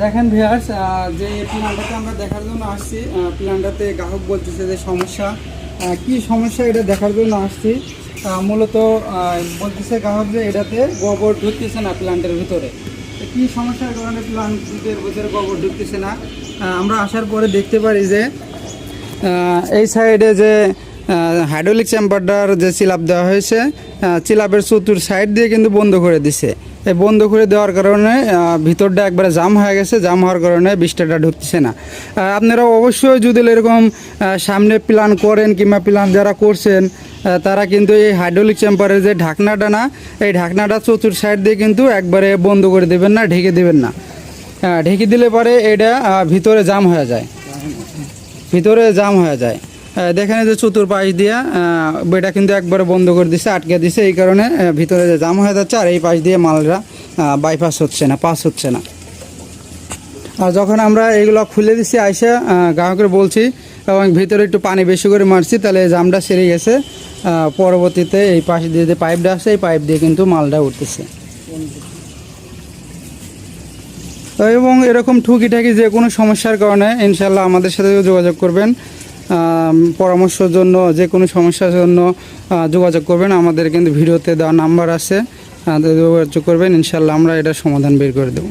দেখেন ভিয়ার্স যে প্ল্যানটাতে আমরা দেখার জন্য আসছি প্ল্যানটাতে গ্রাহক বলতেছে যে সমস্যা। কি সমস্যা এটা দেখার জন্য আসছি? মূলত বলতেছে গ্রাহক যে এটাতে গোবর ঢুকতেছে না প্ল্যান্টের ভিতরে। কি সমস্যার কারণে প্ল্যান্টের ভিতরে গোবর ঢুকতেছে না? আমরা আসার পরে দেখতে পারি যে এই সাইডে যে হাইড্রোলিক চেম্বারটার যে চিলাপ দেওয়া হয়েছে চিলাপের চতুর সাইড দিয়ে কিন্তু বন্ধ করে দিছে। এই বন্ধ করে দেওয়ার কারণে ভিতরটা একবারে জাম হয়ে গেছে, জাম হওয়ার কারণে বৃষ্টিটা ঢুকতেছে না। আপনারা অবশ্যই যদি এরকম সামনে প্ল্যান করেন কিংবা প্ল্যান যারা করছেন তারা কিন্তু এই হাইড্রোলিক চেম্বারের যে ঢাকনাটা না, এই ঢাকনাটা চতুর সাইড দিয়ে কিন্তু একবারে বন্ধ করে দেবেন না, ঢেকে দেবেন না। ঢেকে দিলে পরে এটা ভিতরে জাম হয়ে যায়। ভিতরে জাম হয়ে যায়। দেখেন যে চতুর পাশ দিয়া এটা কিন্তু একবারে বন্ধ করে দিছে, আটকে দিছে, এই কারণে ভিতরে যে জাম হয়ে যাচ্ছে, আর এই পাশ দিয়ে মালরা বাইপাস হচ্ছে না পাস হচ্ছে না। আর যখন আমরা এগুলো খুলে দিছি, আইসা গ্রাহকের বলছি, এবং ভিতরে একটু পানি বেশি করে মারছি, তাহলে জামটা সেরে গেছে পরবর্তীতে এই পাশ দিয়ে যে পাইপটা আসছে এই পাইপ দিয়ে কিন্তু মালটা উঠতেছে। এবং এরকম ঠুকিটাকি যে কোনো সমস্যার কারণে ইনশাল্লাহ আমাদের সাথে যোগাযোগ করবেন। পরামর্শের জন্য, যে কোনো সমস্যার জন্য যোগাযোগ করবেন। আমাদের কিন্তু ভিডিওতে দেওয়া নাম্বার আছে। যোগাযোগ করবেন ইনশাল্লাহ আমরা এটা সমাধান বের করে দেবো।